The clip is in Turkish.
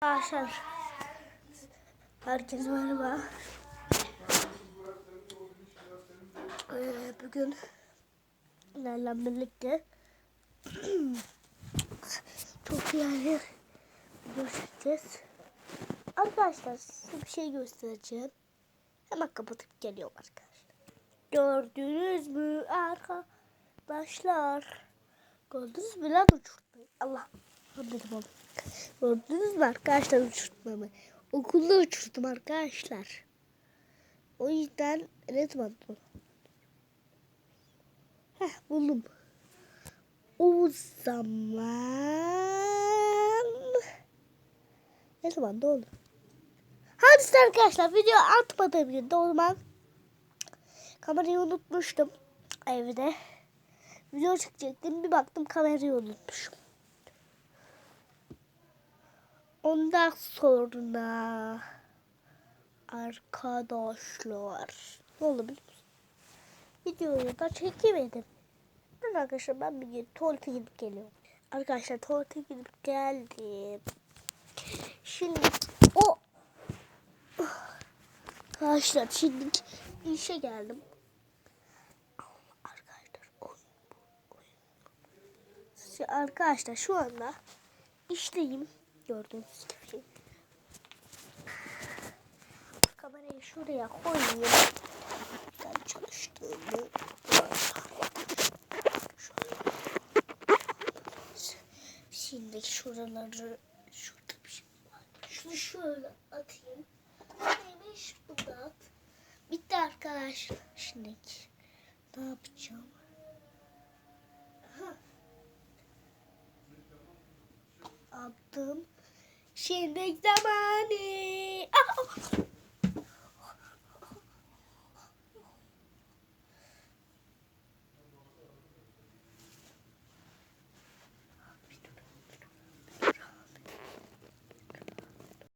Arkadaşlar herkese merhaba. Ee, bugün sizlerle birlikte çok yani görüşeceğiz. Arkadaşlar size bir şey göstereceğim. Hemen kapatıp geliyorum arkadaşlar. Gördünüz mü arkadaşlar? Gördünüz mü lan uçurtmayı? Allah. Anladım. Gördünüz mü arkadaşlar uçurtmamı? Okulda uçurdum arkadaşlar. O yüzden zaman bu? Heh buldum. O zaman ne zaman da? Hadi arkadaşlar video atmadığım gün de o zaman kamerayı unutmuştum evde. Video çekecektim bir baktım kamerayı unutmuşum. Ondan sonra arkadaşlar ne musun? Videoyu da çekemedim. Ben arkadaşlar ben bir tuvalete gidip geliyorum. Arkadaşlar tuvalete gidip geldim. Şimdi o arkadaşlar şimdi işe geldim. Arkadaşlar oyun oyun. Arkadaşlar şu anda işteyim. Gördüğünüz gibi. Kamerayı şuraya koyayım. Ben çalıştığımı Şimdi şuraları şurada bir şey var. Şunu şöyle atayım. Neymiş bu da. Bitti arkadaşlar. Şimdi ne yapacağım? Attım. Şimdi zamanı. Ah!